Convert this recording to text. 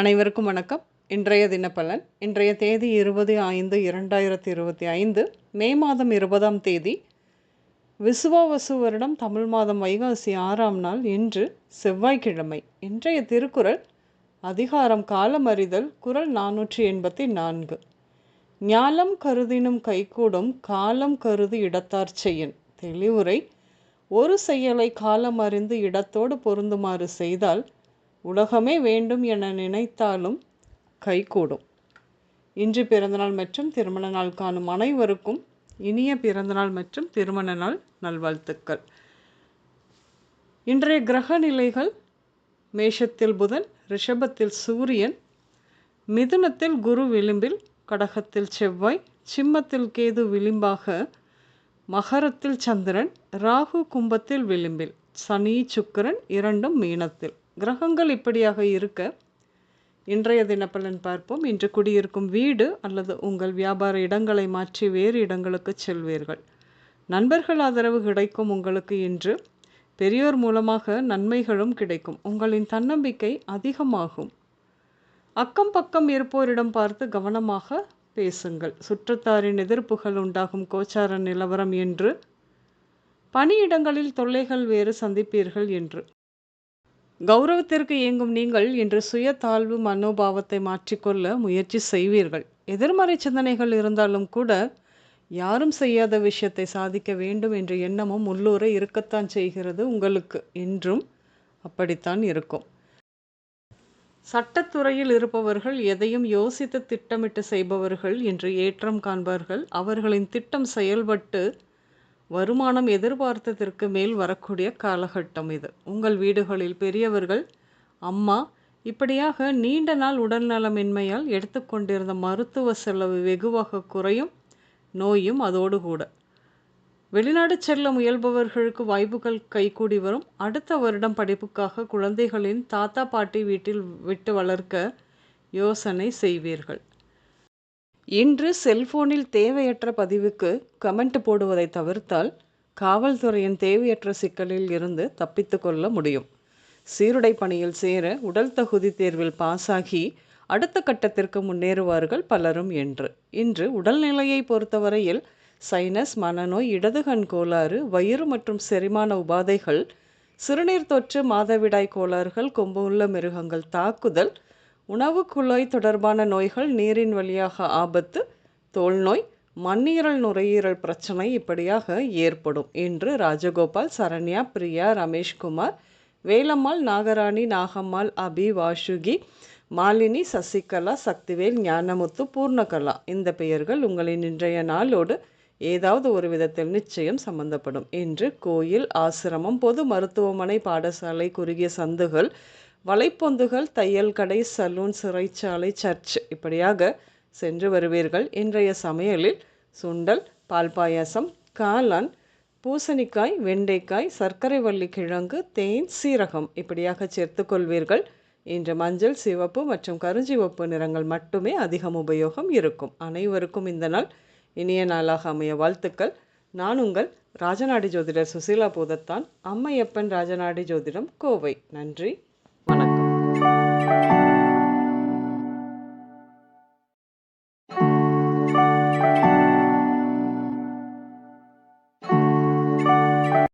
அனைவருக்கும் வணக்கம். இன்றைய தினப்பலன் இன்றைய தேதி இருபது ஐந்து இரண்டாயிரத்தி இருபத்தி ஐந்து மே மாதம் இருபதாம் தேதி விசுவாவசு வருடம் தமிழ் மாதம் வைகாசி ஆறாம் நாள் இன்று செவ்வாய்க்கிழமை. இன்றைய திருக்குறள் அதிகாரம் காலமறிதல் குரல் நானூற்றி எண்பத்தி நான்கு. ஞாலம் கருதினும் கைகூடும் காலம் கருதி இடத்தார் செய்யின். தெளிவுரை ஒரு செயலை காலம் அறிந்து இடத்தோடு பொருந்துமாறு செய்தால் உலகமே வேண்டும் என நினைத்தாலும் கைகூடும். இன்று பிறந்தநாள் மற்றும் திருமண நாள் காணும் அனைவருக்கும் இனிய பிறந்தநாள் மற்றும் திருமண நாள் நல்வாழ்த்துக்கள். இன்றைய கிரக நிலைகள் மேஷத்தில் புதன் ரிஷபத்தில் சூரியன் மிதுனத்தில் குரு விளிம்பில் கடகத்தில் செவ்வாய் சிம்மத்தில் கேது விளிம்பாக மகரத்தில் சந்திரன் ராகு கும்பத்தில் விளிம்பில் சனி சுக்கிரன் இரண்டும் மீனத்தில். கிரகங்கள் இப்படியாக இருக்க இன்றைய தினப்பலன் பார்ப்போம். இன்று குடியிருக்கும் வீடு அல்லது உங்கள் வியாபார இடங்களை மாற்றி வேறு இடங்களுக்கு செல்வீர்கள். நண்பர்கள் ஆதரவு கிடைக்கும் உங்களுக்கு இன்று. பெரியோர் மூலமாக நன்மைகளும் கிடைக்கும். உங்களின் தன்னம்பிக்கை அதிகமாகும். அக்கம் பக்கம் இருப்போரிடம் பார்த்து கவனமாக பேசுங்கள். சுற்றத்தாரின் எதிர்ப்புகள் உண்டாகும். கோச்சார நிலவரம் என்று. பணியிடங்களில் தொல்லைகள் வேறு சந்திப்பீர்கள் என்று. கௌரவத்திற்கு இயங்கும் நீங்கள் இன்று சுய தாழ்வு மனோபாவத்தை மாற்றிக்கொள்ள முயற்சி செய்வீர்கள். எதிர்மறை சிந்தனைகள் இருந்தாலும் கூட யாரும் செய்யாத விஷயத்தை சாதிக்க வேண்டும் என்ற எண்ணமும் உள்ளூர இருக்கத்தான் செய்கிறது உங்களுக்கு. என்றும் அப்படித்தான் இருக்கும். சட்டத்துறையில் இருப்பவர்கள் எதையும் யோசித்து திட்டமிட்டு செய்பவர்கள் என்று ஏற்றம் காண்பார்கள். அவர்களின் திட்டம் செயல்பட்டு வருமானம் எதிர்பார்த்ததற்கு மேல் வரக்கூடிய காலகட்டம் இது. உங்கள் வீடுகளில் பெரியவர்கள் அம்மா இப்படியாக நீண்ட நாள் உடல்நலமின்மையால் எடுத்துக்கொண்டிருந்த மருத்துவ செலவு வெகுவாக குறையும் நோயும் அதோடு கூட. வெளிநாடு செல்ல முயல்பவர்களுக்கு வாய்ப்புகள் கைகூடி வரும். அடுத்த வருடம் படிப்புக்காக குழந்தைகளின் தாத்தா பாட்டி வீட்டில் விட்டு வளர்க்க யோசனை செய்வீர்கள். இன்று செல்போனில் தேவையற்ற பதிவுக்கு கமெண்ட் போடுவதை தவிர்த்தால் காவல்துறையின் தேவையற்ற சிக்கலில் இருந்து தப்பித்து கொள்ள முடியும். சீருடை பணியில் சேர உடல் தகுதி தேர்வில் பாஸாகி அடுத்த கட்டத்திற்கு முன்னேறுவார்கள் பலரும் என்று. இன்று உடல்நிலையை பொறுத்தவரையில் சைனஸ் மனநோய் இடதுகண் கோளாறு வயிறு மற்றும் செரிமான உபாதைகள் சிறுநீர் தொற்று மாதவிடாய் கோளாறுகள் கொம்பு உள்ள மிருகங்கள் தாக்குதல் உணவு குழாய் தொடர்பான நோய்கள் நீரின் வழியாக ஆபத்து தோல் நோய் மண்ணீரல் நுரையீரல் பிரச்சனை இப்படியாக ஏற்படும் என்று ராஜகோபால் சரண்யா பிரியா ரமேஷ்குமார் வேலம்மாள் நாகராணி நாகம்மாள் அபி வாஷுகி மாலினி சசிகலா சக்திவேல் ஞானமுத்து பூர்ணகலா. இந்த பெயர்கள் உங்களின் இன்றைய நாளோடு ஏதாவது ஒரு விதத்தில் நிச்சயம் சம்பந்தப்படும் என்று கோயில் ஆசிரமம் பொது மருத்துவமனை பாடசாலை குறுகிய சந்துகள் வலைப்பொந்துகள் தையல் கடை சலூன் சிறைச்சாலை சர்ச் இப்படியாக சென்று வருவீர்கள். இன்றைய சமையலில் சுண்டல் பால் பாயாசம் காளான் பூசணிக்காய் வெண்டைக்காய் சர்க்கரை வள்ளி கிழங்கு தேன் சீரகம் இப்படியாக சேர்த்து கொள்வீர்கள். இன்று மஞ்சள் சிவப்பு மற்றும் கருஞ்சிவப்பு நிறங்கள் மட்டுமே அதிகம் உபயோகம் இருக்கும். அனைவருக்கும் இந்த நாள் இனிய நாளாக அமைய வாழ்த்துக்கள். நான் உங்கள் ராஜநாடி ஜோதிடர் சுசீலா பூதத்தான். அம்மையப்பன் ராஜநாடி ஜோதிடம் கோவை. நன்றி.